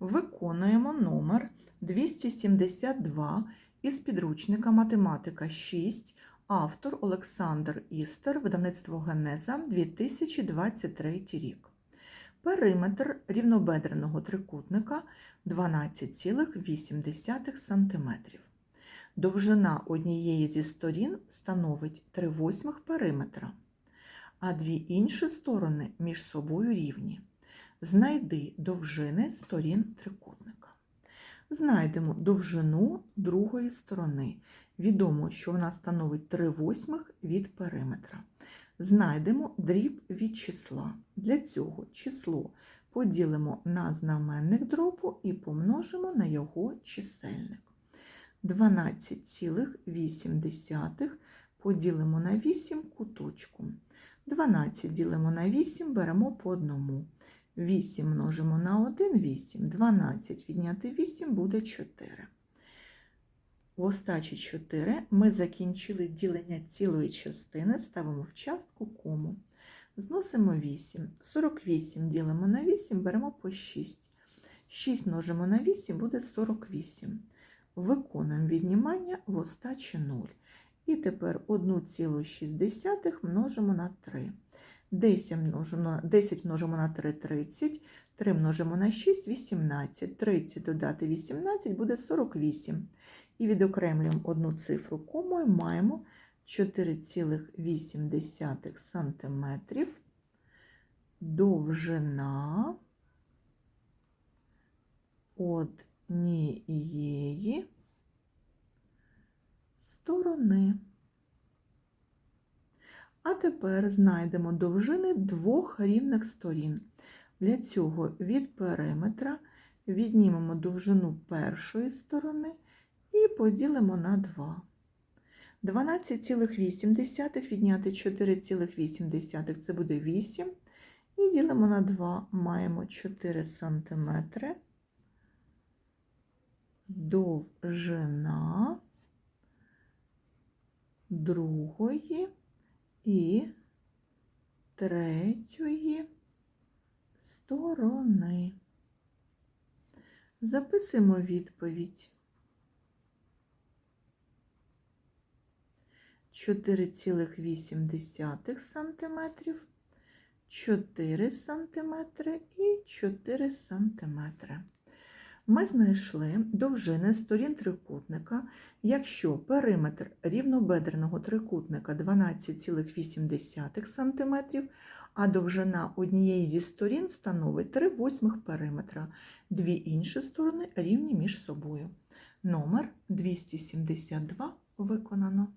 Виконуємо номер 272 із підручника Математика 6, автор Олександр Істер, видавництво Генеза 2023 рік. Периметр рівнобедреного трикутника 12,8 см. Довжина однієї зі сторін становить 3 восьмих периметра, а дві інші сторони між собою рівні. Знайди довжини сторін трикутника. Знайдемо довжину другої сторони. Відомо, що вона становить 3 восьмих від периметра. Знайдемо дріб від числа. Для цього число поділимо на знаменник дробу і помножимо на його чисельник. 12,8 поділимо на 8 куточком. 12 ділимо на 8, беремо по одному. 8 множимо на 1 8. 12 відняти 8 буде 4. В остачі 4 ми закінчили ділення цілої частини, ставимо в частку кому. Зносимо 8. 48 ділимо на 8, беремо по 6. 6 множимо на 8 буде 48. Виконуємо віднімання в остачі 0. І тепер 1,6 множимо на 3. 10 множимо, 10 множимо на 3 30, 3 множимо на 6 18, 30 додати 18 буде 48. І відокремлюємо одну цифру комою, маємо 4,8 см довжина однієї сторони. А тепер знайдемо довжини двох рівних сторін. Для цього від периметра віднімемо довжину першої сторони і поділимо на 2. 12,8 відняти 4,8 це буде 8. І ділимо на 2, маємо 4 см. Довжина другої і третьої сторони. Записуємо відповідь. 4,8 см, 4 см і 4 см. Ми знайшли довжини сторін трикутника, якщо периметр рівнобедреного трикутника 12,8 см, а довжина однієї зі сторін становить 3 восьмих периметра, дві інші сторони рівні між собою. Номер 272 виконано.